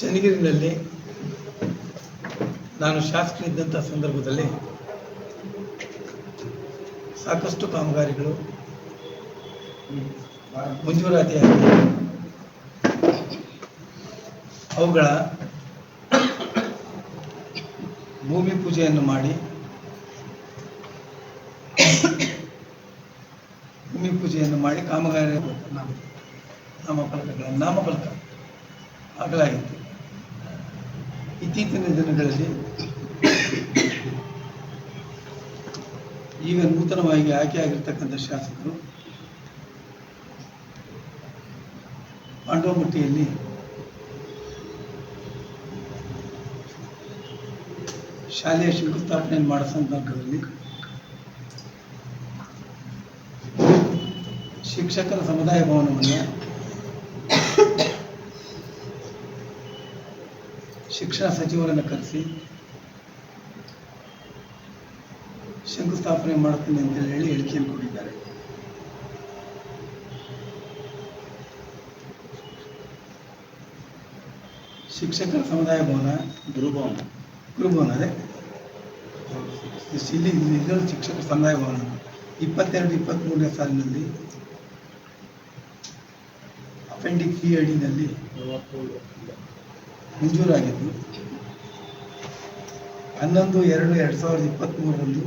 ಚನ್ನಗಿರಿನಲ್ಲಿ ನಾನು ಶಾಸಕನಿದ್ದಂಥ ಸಂದರ್ಭದಲ್ಲಿ ಸಾಕಷ್ಟು ಕಾಮಗಾರಿಗಳು ಮಂಜೂರಾತಿಯಾಗಿ ಅವುಗಳ ಭೂಮಿ ಪೂಜೆಯನ್ನು ಮಾಡಿ, ಭೂಮಿ ಪೂಜೆಯನ್ನು ಮಾಡಿ ಕಾಮಗಾರಿ ನಾಮ- ನಾಮಫಲಕಗಳ ನಾಮಫಲಕ ಹಾಕಲಾಗಿತ್ತು ಇತ್ತೀಚಿನ ದಿನಗಳಲ್ಲಿ ಈಗ ನೂತನವಾಗಿ ಆಯ್ಕೆಯಾಗಿರ್ತಕ್ಕಂಥ ಶಾಸಕರು ಪಾಂಡವಮಟ್ಟಿಯಲ್ಲಿ ಶಾಲೆಯ ಶಂಕುಸ್ಥಾಪನೆಯನ್ನು ಮಾಡೋ ಸಂದರ್ಭದಲ್ಲಿ ಶಿಕ್ಷಕರ ಸಮುದಾಯ ಭವನವನ್ನು ಶಿಕ್ಷಣ ಸಚಿವರನ್ನು ಕರೆಸಿ ಶಂಕುಸ್ಥಾಪನೆ ಮಾಡುತ್ತೇನೆ ಅಂತ ಹೇಳಿ ಹೇಳಿಕೆಯನ್ನು ಕೊಟ್ಟಿದ್ದಾರೆ. ಶಿಕ್ಷಕರ ಸಮುದಾಯ ಭವನ ಗುರುಭವನ. ಗುರುಭವನ ಅದೇ. ಇಲ್ಲಿ ಇದರಲ್ಲಿ ಶಿಕ್ಷಕರ ಸಮುದಾಯ ಭವನ. ಇಪ್ಪತ್ತೆರಡು ಇಪ್ಪತ್ತ್ಮೂರನೇ ಸಾಲಿನಲ್ಲಿ ಅಪೆಂಡಿಕ್ ಬಿ ಅಡಿನಲ್ಲಿ ಮಂಜೂರಾಗಿದ್ದು. ಹನ್ನೊಂದು ಎರಡು ಎರಡು ಸಾವಿರದ ಇಪ್ಪತ್ತ್ಮೂರರಂದು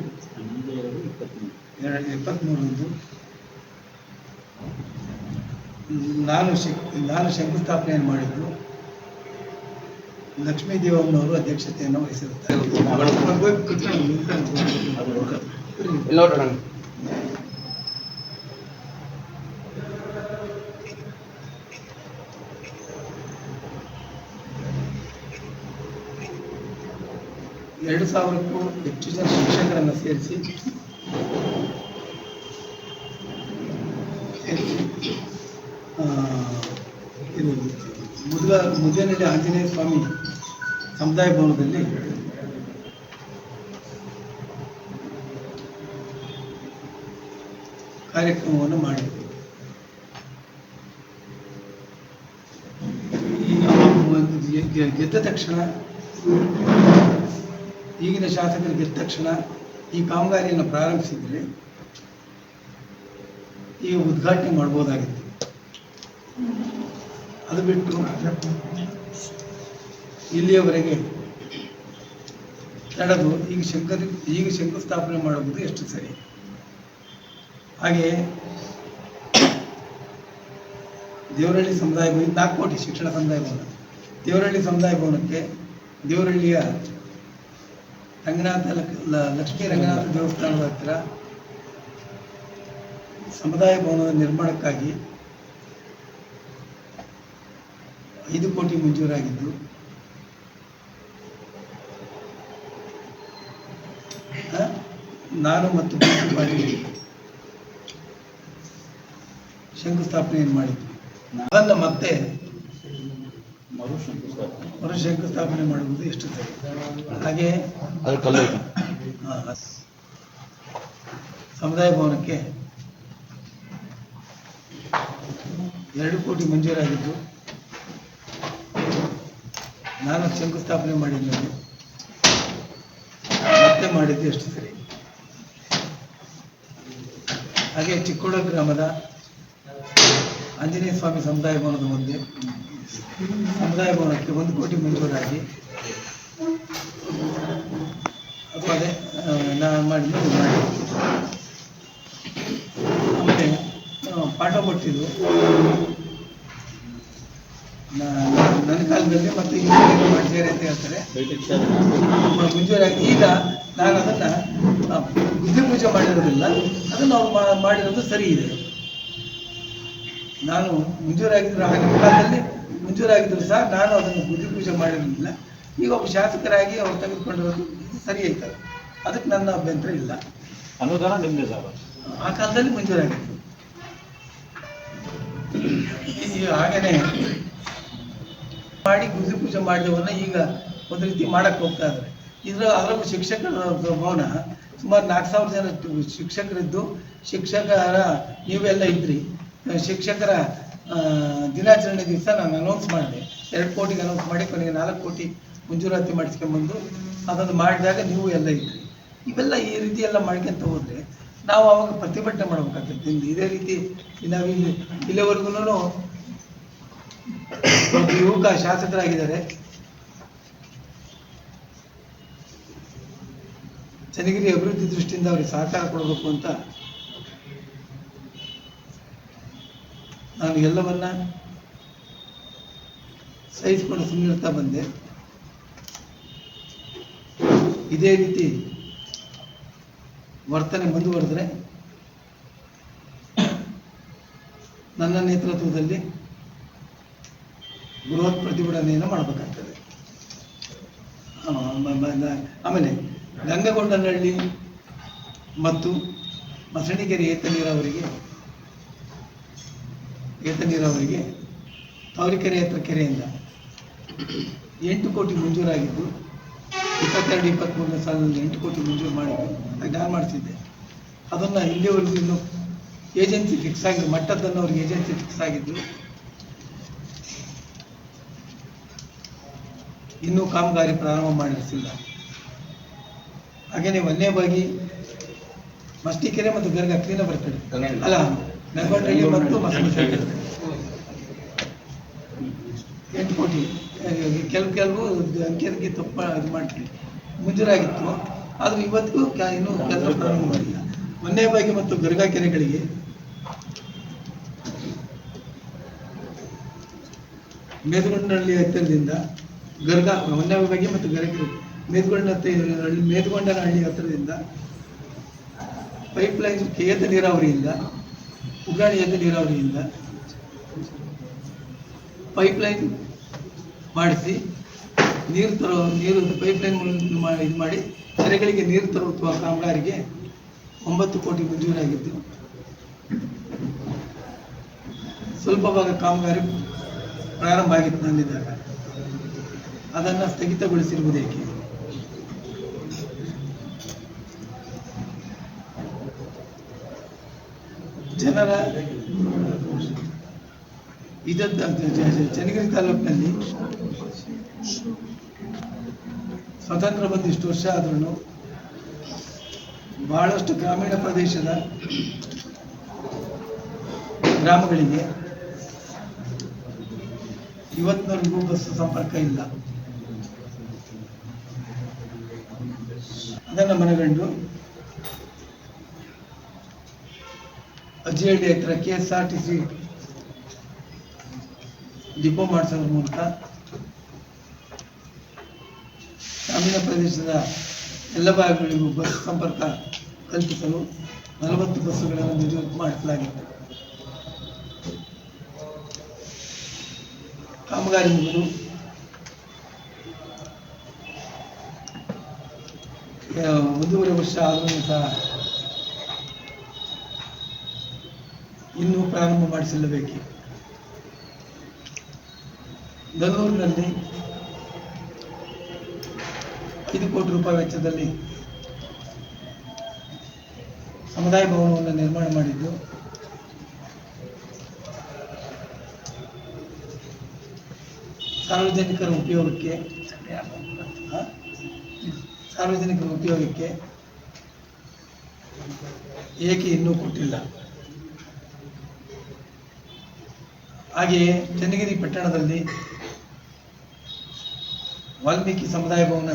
ಎರಡು ಇಪ್ಪತ್ತ್ಮೂರು ಎರಡು ಇಪ್ಪತ್ತ್ಮೂರರಂದು ನಾನು ಶಿಕ್ ನಾನು ಶಂಕುಸ್ಥಾಪನೆಯನ್ನು ಮಾಡಿದ್ದು. ಲಕ್ಷ್ಮೀ ದೇವಮ್ಮನವರು ಅಧ್ಯಕ್ಷತೆಯನ್ನು ವಹಿಸಿರುತ್ತಾರೆ. ಎರಡು ಸಾವಿರಕ್ಕೂ ಹೆಚ್ಚು ಜನ ಶಿಕ್ಷಕರನ್ನು ಸೇರಿಸಿ. ಇದು ಮುದ್ಗ ಮುದ್ದೇನಹಳ್ಳಿ ಆಂಜನೇಯ ಸ್ವಾಮಿ ಸಮುದಾಯ ಭವನದಲ್ಲಿ ಕಾರ್ಯಕ್ರಮವನ್ನು ಮಾಡಿದ್ವಿ. ಗೆದ್ದ ತಕ್ಷಣ ಈಗಿನ ಶಾಸಕರು ಗೆದ್ದ ತಕ್ಷಣ ಈ ಕಾಮಗಾರಿಯನ್ನು ಪ್ರಾರಂಭಿಸಿದರೆ ಈಗ ಉದ್ಘಾಟನೆ ಮಾಡ್ಬೋದಾಗಿತ್ತು. ಅದು ಬಿಟ್ಟು ಇಲ್ಲಿಯವರೆಗೆ ತಡೆದು ಈಗ ಶಂಕರ್, ಈಗ ಶಂಕುಸ್ಥಾಪನೆ ಮಾಡುವುದು ಎಷ್ಟು ಸರಿ? ಹಾಗೆ ದೇವರಹಳ್ಳಿ ಸಮುದಾಯ ಭವನ ನಾಲ್ಕು ಕೋಟಿ ಶಿಕ್ಷಣ ಸಮುದಾಯ ಭವನ ದೇವರಹಳ್ಳಿ ಸಮುದಾಯ ಭವನಕ್ಕೆ ದೇವರಹಳ್ಳಿಯ ರಂಗನಾಥ ಲಕ್ಷ್ಮೀ ರಂಗನಾಥ ದೇವಸ್ಥಾನದ ಹತ್ತಿರ ಸಮುದಾಯ ಭವನದ ನಿರ್ಮಾಣಕ್ಕಾಗಿ ಐದು ಕೋಟಿ ಮಂಜೂರಾಗಿದ್ದು ನಾನು ಮತ್ತು ಶಂಕುಸ್ಥಾಪನೆಯನ್ನು ಮಾಡಿದ್ವಿ. ಅದನ್ನು ಮತ್ತೆ ಮರು ಶಂಕುಸ್ಥಾಪನೆ ಮರು ಶಂಕುಸ್ಥಾಪನೆ ಮಾಡುವುದು ಎಷ್ಟು ಸರಿ? ಹಾಗೆ ಸಮುದಾಯ ಭವನಕ್ಕೆ ಎರಡು ಕೋಟಿ ಮಂಜೂರಾಗಿದ್ದು ನಾನು ಶಂಕುಸ್ಥಾಪನೆ ಮಾಡಿದ್ಮೇಲೆ ಮತ್ತೆ ಮಾಡಿದ್ದು ಎಷ್ಟು ಸರಿ? ಹಾಗೆ ಚಿಕ್ಕೋಡ ಗ್ರಾಮದ ಆಂಜನೇಯ ಸ್ವಾಮಿ ಸಮುದಾಯ ಭವನದ ಮುಂದೆ ಸಮುದಾಯ ಭವನಕ್ಕೆ ಒಂದು ಕೋಟಿ ಮಂಜೂರಾಗಿ. ಅದು ನಾ ಮಾಡಿ ಆ, ಪಾಠ ಕೊಟ್ಟಿದ್ದು. ನನ್ನ ಕಾಲದಲ್ಲಿ ಮತ್ತೆ ಇಂಜಿನಿಯರಿಂಗ್ ಮಾಡಿದ್ದಾರೆ ಅಂತ ಹೇಳ್ತಾರೆ. ಮುಂಜೂರಾಗಿ ಈಗ ನಾನು ಅದನ್ನ ಬುದ್ಧಿ ಪೂಜೆ ಮಾಡಿರೋದಿಲ್ಲ. ಅದನ್ನು ಮಾ- ಮಾಡಿರೋದು ಸರಿ ಇದೆ. ನಾನು ಮಂಜೂರಾಗಿದ್ದರು ಹಾಗೆ ಕಾಲದಲ್ಲಿ ಮಂಜೂರಾಗಿದ್ದರು ಸಹ ನಾನು ಅದನ್ನು ಬುದ್ಧಿ ಪೂಜೆ ಮಾಡಿರಲಿಲ್ಲ. ಈಗ ಒಬ್ಬ ಶಾಸಕರಾಗಿ ಅವ್ರು ತೆಗೆದುಕೊಂಡಿರೋದು ಇದು ಸರಿ ಆಯ್ತದೆ ಅದಕ್ಕೆ ನನ್ನ ಅಭ್ಯಂತರ ಇಲ್ಲ. ಅನುದಾನ ನಿಮ್ಮದೇ ಸರ್. ಆ ಕಾಲದಲ್ಲಿ ಮಂಜೂರಾಗಿತ್ತು. ಹಾಗೇನೆ ಮಾಡಿ ಬುದ್ಧಿ ಪೂಜೆ ಮಾಡಿದವನ್ನ ಈಗ ಒಂದು ರೀತಿ ಮಾಡಕ್ಕೆ ಹೋಗ್ತಾ ಇದ್ದಾರೆ. ಇದ್ರ ಅದರಲ್ಲೂ ಶಿಕ್ಷಕರ ಭವನ ಸುಮಾರು ನಾಲ್ಕು ಸಾವಿರ ಜನ ಶಿಕ್ಷಕರಿದ್ದು ಶಿಕ್ಷಕರ ನೀವೆಲ್ಲ ಇದ್ರಿ. ಶಿಕ್ಷಕರ ದಿನಾಚರಣೆ ದಿವಸ ನಾನು ಅನೌನ್ಸ್ ಮಾಡಿದೆ. ಎರಡು ಕೋಟಿಗೆ ಅನೌನ್ಸ್ ಮಾಡಿ, ಕೊನೆಗೆ ನಾಲ್ಕು ಕೋಟಿ ಮಂಜೂರಾತಿ ಮಾಡಿಸ್ಕೊಂಬಂದು ಅದನ್ನು ಮಾಡಿದಾಗ ನೀವು ಎಲ್ಲ ಇದ್ರಿ. ಇವೆಲ್ಲ ಈ ರೀತಿ ಎಲ್ಲ ಮಾಡ್ಕೊಂತ ಹೋದ್ರೆ ನಾವು ಅವಾಗ ಪ್ರತಿಭಟನೆ ಮಾಡ್ಬೇಕಾಗ್ತದೆ. ಇಂದು ಇದೇ ರೀತಿ ನಾವಿಲ್ಲಿ ಇಲ್ಲಿವರೆಗೂ ಒಬ್ಬ ಯುವಕ ಶಾಸಕರಾಗಿದ್ದಾರೆ. ಚನ್ನಗಿರಿ ಅಭಿವೃದ್ಧಿ ದೃಷ್ಟಿಯಿಂದ ಅವರಿಗೆ ಸಹಕಾರ ಕೊಡಬೇಕು ಅಂತ ನಾನು ಎಲ್ಲವನ್ನ ಸಹಿಸಿಕೊಂಡು ಸುಮ್ಮನಿರ್ತಾ ಬಂದೆ. ಇದೇ ರೀತಿ ವರ್ತನೆ ಮುಂದುವರೆದ್ರೆ ನನ್ನ ನೇತೃತ್ವದಲ್ಲಿ ಬೃಹತ್ ಪ್ರತಿಭಟನೆಯನ್ನು ಮಾಡಬೇಕಾಗ್ತದೆ. ಆಮೇಲೆ ಗಂಗಗೊಂಡನಹಳ್ಳಿ ಮತ್ತು ಮಸಣಿಗೆರೆ ಏತ ನೀರಾವರಿಗೆ ಏತ ನೀರಾವರಿಗೆ ತಾವರಿಕೆರೆ ಹತ್ರ ಕೆರೆಯಿಂದ ಎಂಟು ಕೋಟಿ ಮಂಜೂರಾಗಿದ್ದು ಇಪ್ಪತ್ತೆರಡು ಇಪ್ಪತ್ತ್ಮೂರನೇ ಸಾಲಿನಲ್ಲಿ ಎಂಟು ಕೋಟಿ ಮಂಜೂರು ಮಾಡಿದ್ದು ನಾನು ಮಾಡಿಸಿದ್ದೆ. ಅದನ್ನು ಇಲ್ಲಿವರೆಗೂ ಇನ್ನು ಏಜೆನ್ಸಿ ಫಿಕ್ಸ್ ಆಗಿದ್ದು ಮಟ್ಟದನ್ನು ಅವ್ರಿಗೆ ಏಜೆನ್ಸಿ ಫಿಕ್ಸ್ ಆಗಿದ್ದು ಇನ್ನೂ ಕಾಮಗಾರಿ ಪ್ರಾರಂಭ ಮಾಡಿಸಿಲ್ಲ ಹಾಗೆಯೇ ವನ್ಯಬಾಗಿ ಮಸ್ತಿಕೆರೆ ಮತ್ತು ಗರ್ಗ ಕ್ಲೀನ ಬರ್ತದೆ. ಅಲ್ಲ ಮತ್ತು ಎಂಟು ಕೋಟಿ. ಕೆಲವು ಕೆಲವು ಅಂಕಿ ಅಂಕಿ ತಪ್ಪ ಇದು ಮಾಡ್ತೀವಿ. ಮಂಜೂರಾಗಿತ್ತು. ಆದ್ರೆ ಇವತ್ತಿಗೂ ಇನ್ನು ಕೆಲಸ ಪ್ರಾರಂಭ ಮಾಡಿಲ್ಲ. ವನ್ಯಬಾಗಿ ಮತ್ತು ಗರ್ಗಾ ಕೆರೆಗಳಿಗೆ. ಮೇದುಗೊಂಡನಹಳ್ಳಿ ಹತ್ತಿರದಿಂದ ಗರ್ಗಾ ಮೊನ್ನೆ ಬಾಗಿ ಮತ್ತು ಗರಗಿ ಮೇದುಗೊಂಡ ಹಳ್ಳಿ ಮೇದುಗೊಂಡನಹಳ್ಳಿ ಹತ್ತಿರದಿಂದ ಪೈಪ್ ಲೈನ್ ಕೇತ ನೀರಾವರಿಯಿಂದ ಏತ ನೀರಾವರಿಯಿಂದ ಪೈಪ್ಲೈನ್ ಮಾಡಿಸಿ ನೀರು ತರೋ, ನೀರು ಪೈಪ್ಲೈನ್ ಇದು ಮಾಡಿ ಕೆರೆಗಳಿಗೆ ನೀರು ತರುವ ಕಾಮಗಾರಿಗೆ ಒಂಬತ್ತು ಕೋಟಿ ಮಂಜೂರಾಗಿದ್ದು ಸ್ವಲ್ಪ ಭಾಗ ಕಾಮಗಾರಿ ಪ್ರಾರಂಭ ಆಗಿತ್ತು ನನ್ನಿದ್ದಾಗ. ಅದನ್ನು ಸ್ಥಗಿತಗೊಳಿಸಿರುವುದೇಕೆ ಜನರ ಇದದ್ದ ಚನ್ನಗಿರಿ ತಾಲೂಕಿನಲ್ಲಿ ಸ್ವಾತಂತ್ರ್ಯ ಬಂದು ವರ್ಷ ಆದ್ರೂ ಬಹಳಷ್ಟು ಗ್ರಾಮೀಣ ಪ್ರದೇಶದ ಗ್ರಾಮಗಳಿಗೆ ಇವತ್ತಿನವರೆಗೂ ಬಸ್ ಸಂಪರ್ಕ ಇಲ್ಲ. ಅದನ್ನು ಮನಗಂಡು ಅಜ್ಜಿಹಳ್ಳಿ ಹತ್ರ K S R T C depot ಮಾಡಿಸೋದ್ರ ಮೂಲಕ ಗ್ರಾಮೀಣ ಪ್ರದೇಶದ ಎಲ್ಲ ಭಾಗಗಳಿಗೂ ಬಸ್ ಸಂಪರ್ಕ ಕಲ್ಪಿಸಲು ನಲವತ್ತು ಬಸ್ಸುಗಳನ್ನು ಮಂಜೂರು ಮಾಡಿಸಲಾಗಿತ್ತು ಕಾಮಗಾರಿ ಮುಗಿದು ಒಂದೂವರೆ ವರ್ಷ ಆದರೂ ಇನ್ನೂ ಪ್ರಾರಂಭ ಮಾಡಿಸಲೇಬೇಕು ಬೆಂಗಳೂರಿನಲ್ಲಿ ಐದು ಕೋಟಿ ರೂಪಾಯಿ ವೆಚ್ಚದಲ್ಲಿ ಸಮುದಾಯ ಭವನವನ್ನು ನಿರ್ಮಾಣ ಮಾಡಿದ್ದು, ಸಾರ್ವಜನಿಕರ ಉಪಯೋಗಕ್ಕೆ? ಸಾರ್ವಜನಿಕರ ಉಪಯೋಗಕ್ಕೆ ಏಕೆ ಇನ್ನೂ ಕೊಟ್ಟಿಲ್ಲ ಹಾಗೆಯೇ ಚನ್ನಗಿರಿ ಪಟ್ಟಣದಲ್ಲಿ ವಾಲ್ಮೀಕಿ ಸಮುದಾಯ ಭವನ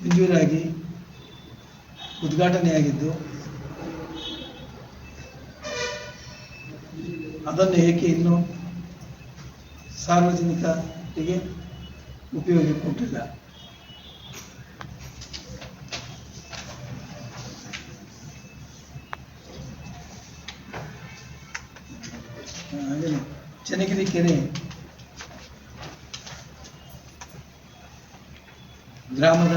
ಮಂಜೂರಾಗಿ ಉದ್ಘಾಟನೆಯಾಗಿದ್ದು ಅದನ್ನು ಏಕೆ ಇನ್ನೂ ಸಾರ್ವಜನಿಕರಿಗೆ ಉಪಯೋಗ ಕೊಟ್ಟಿಲ್ಲ? ಚನ್ನಗಿರಿ ಕೆರೆ. ಗ್ರಾಮದ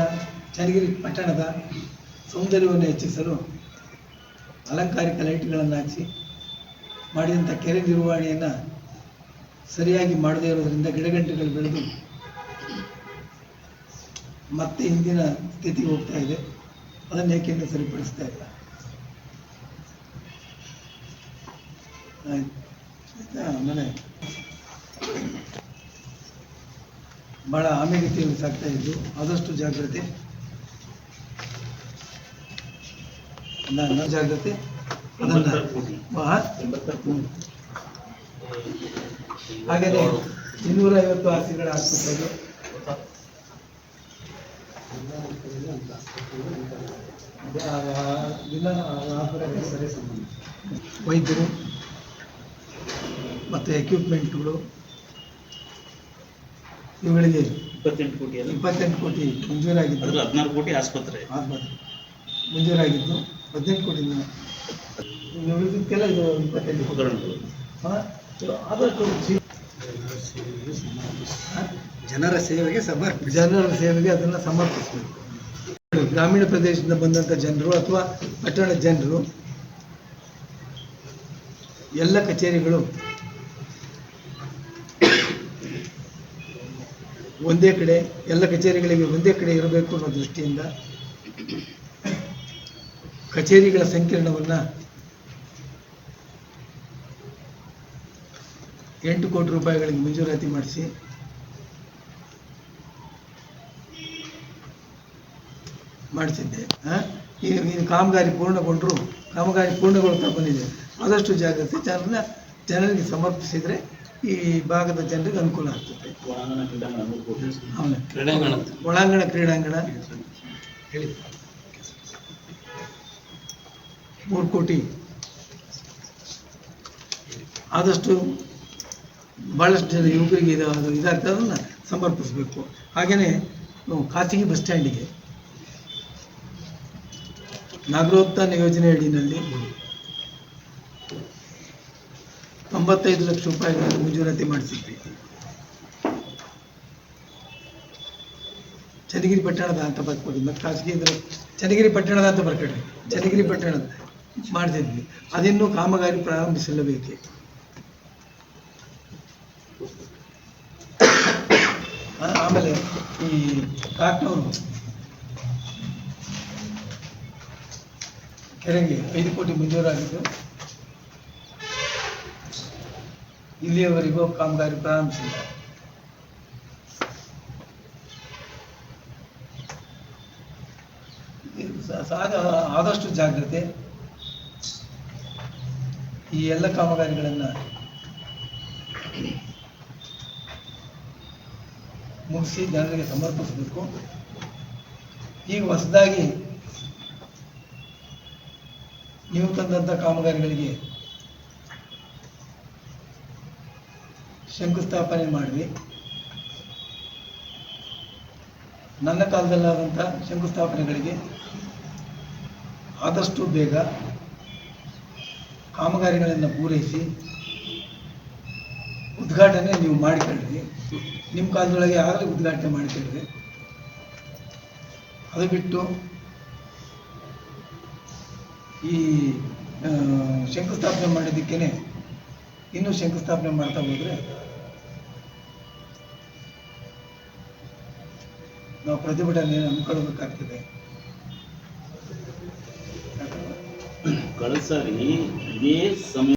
ಚನ್ನಗಿರಿ ಪಟ್ಟಣದ ಸೌಂದರ್ಯವನ್ನು ಹೆಚ್ಚಿಸಲು ಅಲಂಕಾರಿಕ ಲೈಟ್ಗಳನ್ನು ಹಾಕಿಸಿ ಮಾಡಿದಂಥ ಕೆರೆ ನಿರ್ವಹಣೆಯನ್ನು ಸರಿಯಾಗಿ ಮಾಡದೇ ಇರೋದರಿಂದ ಗಿಡಗಂಟೆಗಳು ಬೆಳೆದು ಮತ್ತೆ ಹಿಂದಿನ ಸ್ಥಿತಿಗೆ ಹೋಗ್ತಾ ಇದೆ. ಅದನ್ನು ಏಕೆಂದರೆ ಸರಿಪಡಿಸ್ತಾ ಇಲ್ಲ. ಆಯ್ತು. ಆಮೇಲೆ ಭಾಳ ಆಮೆಗತಿಯಲ್ಲಿ ಸಾಕ್ತಾ ಇದ್ದು ಆದಷ್ಟು ಜಾಗ್ರತೆ. ಜಾಗ್ರತೆ. ಹಾಗೆ ಇನ್ನೂರ ಐವತ್ತು ಆಸ್ತಿಗಳ ಆಸ್ಪತ್ರೆಗಳು ಅದೇ ಆ- ಆ ಆಸ್ಪತ್ರೆಗೆ. ವೈದ್ಯರು. ಮತ್ತು ಎಕ್ವಿಪ್ಮೆಂಟ್ಗಳು ಇವುಗಳಿಗೆ ಇಪ್ಪತ್ತೆಂಟು ಕೋಟಿ ಅಲ್ಲ? ಇಪ್ಪತ್ತೆಂಟು ಕೋಟಿ ಮಂಜೂರಾಗಿದ್ದು. ಹದಿನಾರು ಕೋಟಿ ಆಸ್ಪತ್ರೆ. ಆಸ್ಪತ್ರೆ. ಮಂಜೂರಾಗಿದ್ದು. ಹದಿನೆಂಟು ಕೋಟಿ ಇದಕ್ಕೆಲ್ಲ ಇದು ಇಪ್ಪತ್ತೆಂಟು ಉಪಕರಣಗಳು? ಆದಷ್ಟು? ಜನರ ಸೇವೆಗೆ ಸಮರ್ಪ ಜನರ ಸೇವೆಗೆ ಅದನ್ನು ಸಮರ್ಪಿಸಬೇಕು. ಗ್ರಾಮೀಣ ಪ್ರದೇಶದಿಂದ ಬಂದಂಥ ಜನರು ಅಥವಾ ಪಟ್ಟಣದ ಜನರು ಎಲ್ಲ ಕಚೇರಿಗಳು ಒಂದೇ ಕಡೆ, ಎಲ್ಲ ಕಚೇರಿಗಳಿಗೆ ಒಂದೇ ಕಡೆ ಇರಬೇಕು ಅನ್ನೋ ದೃಷ್ಟಿಯಿಂದ ಕಚೇರಿಗಳ ಸಂಕೀರ್ಣವನ್ನು ಎಂಟು ಕೋಟಿ ರೂಪಾಯಿಗಳಿಗೆ ಮಂಜೂರಾತಿ ಮಾಡಿಸಿ, ಮಾಡಿಸಿದ್ದೆ. ಈ ಕಾಮಗಾರಿ ಪೂರ್ಣಗೊಂಡರು, ಕಾಮಗಾರಿ ಪೂರ್ಣಗೊಳ್ತಾ ಬಂದಿದೆ. ಆದಷ್ಟು ಜಾಗ್ರತೆ ಜನರನ್ನ, ಜನರಿಗೆ ಸಮರ್ಪಿಸಿದರೆ ಈ ಭಾಗದ ಜನರಿಗೆ ಅನುಕೂಲ ಆಗ್ತದೆ. ಒಳಾಂಗಣ ಕ್ರೀಡಾಂಗಣ ಹೇಳಿ. ಮೂರು ಕೋಟಿ. ಆದಷ್ಟು ಭಾಳಷ್ಟು ಜನ ಯುವಕರಿಗೆ ಇದು ಅದು ಇದಾಗ್ತದೆ ಅದನ್ನು ಸಮರ್ಪಿಸಬೇಕು. ಹಾಗೆಯೇ ನಾವು ಖಾಸಗಿ ಬಸ್ ಸ್ಟ್ಯಾಂಡಿಗೆ ನಾಗರೋತ್ಥಾನ ಯೋಜನೆ ಅಡಿನಲ್ಲಿ ತೊಂಬತ್ತೈದು ಲಕ್ಷ ರೂಪಾಯಿಗಳನ್ನು ಮಂಜೂರಾತಿ ಮಾಡಿಸಿದ್ವಿ. ಚನ್ನಗಿರಿ ಪಟ್ಟಣದ ಅಂತ ಬರ್ಕೊಡಿ ಮತ್ತು ಖಾಸಗಿ ಇದ್ರೆ ಚನ್ನಗಿರಿ ಪಟ್ಟಣದ ಅಂತ ಬರ್ಕೊಡ್ರಿ ಚನ್ನಗಿರಿ ಪಟ್ಟಣದ ಮಾಡ್ತಿದ್ವಿ ಅದಿನ್ನೂ ಕಾಮಗಾರಿ ಪ್ರಾರಂಭಿಸಲೇಬೇಕೆ. ಆಮೇಲೆ ಈ ಕಾಕ್ನೂರು. ಕೆರೆಗೆ ಐದು ಕೋಟಿ ಮಂಜೂರಾಗಿದ್ದು. ಇಲ್ಲಿಯವರೆಗೂ ಕಾಮಗಾರಿ ಪ್ರಾರಂಭಿಸಿಲ್ಲ. ಆದಷ್ಟು ಜಾಗ್ರತೆ. ಈ ಎಲ್ಲ ಕಾಮಗಾರಿಗಳನ್ನು ಮುಗಿಸಿ ಜನರಿಗೆ ಸಮರ್ಪಿಸಬೇಕು. ಈಗ ಹೊಸದಾಗಿ ನೀವು ತಂದಂಥ ಕಾಮಗಾರಿಗಳಿಗೆ ಶಂಕುಸ್ಥಾಪನೆ ಮಾಡಿದ್ವಿ. ನನ್ನ ಕಾಲದಲ್ಲಾದಂಥ ಶಂಕುಸ್ಥಾಪನೆಗಳಿಗೆ ಆದಷ್ಟು ಬೇಗ ಕಾಮಗಾರಿಗಳನ್ನು ಪೂರೈಸಿ ಉದ್ಘಾಟನೆ ನೀವು ಮಾಡಿಕೊಳ್ಳ್ರಿ. ನಿಮ್ಮ ಕಾಲದೊಳಗೆ ಆಗಲೇ ಉದ್ಘಾಟನೆ ಮಾಡಿಕೊಳ್ಳ್ರಿ. ಅದು ಬಿಟ್ಟು ಈ ಶಂಕುಸ್ಥಾಪನೆ ಮಾಡಿದ್ದಕ್ಕೇನೆ ಇನ್ನೂ ಶಂಕುಸ್ಥಾಪನೆ ಮಾಡ್ತಾ ಹೋದರೆ ನಾವು ಪ್ರತಿಭಟನೆ ಹಮ್ಮಿಕೊಳ್ಬೇಕಾಗ್ತದೆ ಕಳಸರಿ ಸಾರಿ ಇದೇ ಸಮಯ